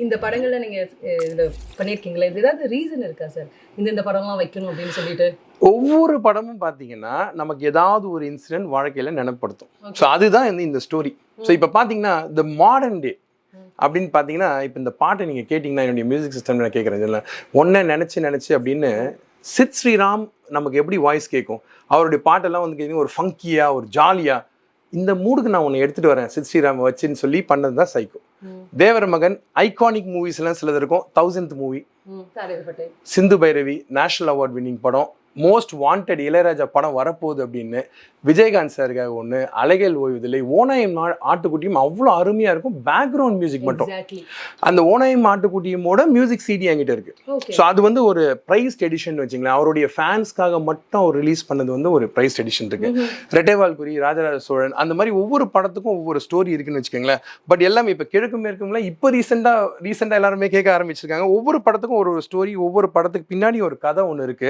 இந்த படங்கள்ல நீங்க அஹ், இதுல பண்ணியிருக்கீங்களா இது ஏதாவது ரீசன் இருக்கா சார் இந்த இந்த படம்லாம் வைக்கணும் அப்படின்னு சொல்லிட்டு. ஒவ்வொரு படமும் பார்த்தீங்கன்னா நமக்கு ஏதாவது ஒரு இன்சிடென்ட் வாழ்க்கையில் நினைப்படுத்தும். ஸோ அதுதான் வந்து இந்த ஸ்டோரி ஸோ இப்போ பார்த்தீங்கன்னா இந்த மாடர்ன் டே. அப்படின்னு பார்த்தீங்கன்னா இப்போ இந்த பாட்டை நீங்கள் கேட்டிங்கன்னா என்னுடைய மியூசிக் சிஸ்டம் நான் கேட்குறேன் இதில் ஒன்றை நினச்சி நினச்சி அப்படின்னு சித் ஸ்ரீராம் நமக்கு எப்படி வாய்ஸ் கேட்கும் அவருடைய பாட்டெல்லாம் வந்து கேட்குங்க ஒரு ஃபங்கியாக ஒரு ஜாலியாக இந்த மூடுக்கு நான் ஒன்று எடுத்துகிட்டு வரேன் சித் ஸ்ரீராம் வச்சுன்னு சொல்லி பண்ணது தான் சைக்கோ தேவர மகன் ஐகானிக் மூவிஸ்லாம் சிலது இருக்கும். Thousand movie. Sindhu Bhairavi national award winning படம். மோஸ்ட் வாண்டட் இளையராஜா படம் வரப்போகுது அப்படின்னு விஜயகாந்த் சாருக்காக ஒன்று அலைகள் ஓய்வதில்லை ஓனாயம் ஆட்டுக்குட்டியும் அவ்வளோ அருமையாக இருக்கும் பேக்ரவுண்ட் மியூசிக் மட்டும். அந்த ஓனாயம் ஆட்டுக்குட்டியுமோட மியூசிக் சிடி என்கிட்ட இருக்கு. ஸோ அது வந்து ஒரு ப்ரைஸ் எடிஷன் வச்சுங்களேன். அவருடைய ஃபேன்ஸ்க்காக மட்டும் அவர் ரிலீஸ் பண்ணது வந்து ஒரு ப்ரைஸ் எடிஷன் இருக்கு. ம்ஹும். ரெட்டைவால்குரி ராஜராஜ சோழன் அந்த மாதிரி ஒவ்வொரு படத்துக்கும் ஒவ்வொரு ஸ்டோரி இருக்குன்னு வச்சுக்கோங்களேன். பட் எல்லாமே இப்போ கிழக்கு மேற்கும்ல இப்போ ரீசெண்டாக ரீசெண்டாக எல்லாருமே கேட்க ஆரம்பிச்சிருக்காங்க. ஒவ்வொரு படத்துக்கும் ஒரு ஒரு ஸ்டோரி ஒவ்வொரு படத்துக்கு பின்னாடி ஒரு கதை ஒன்று இருக்கு.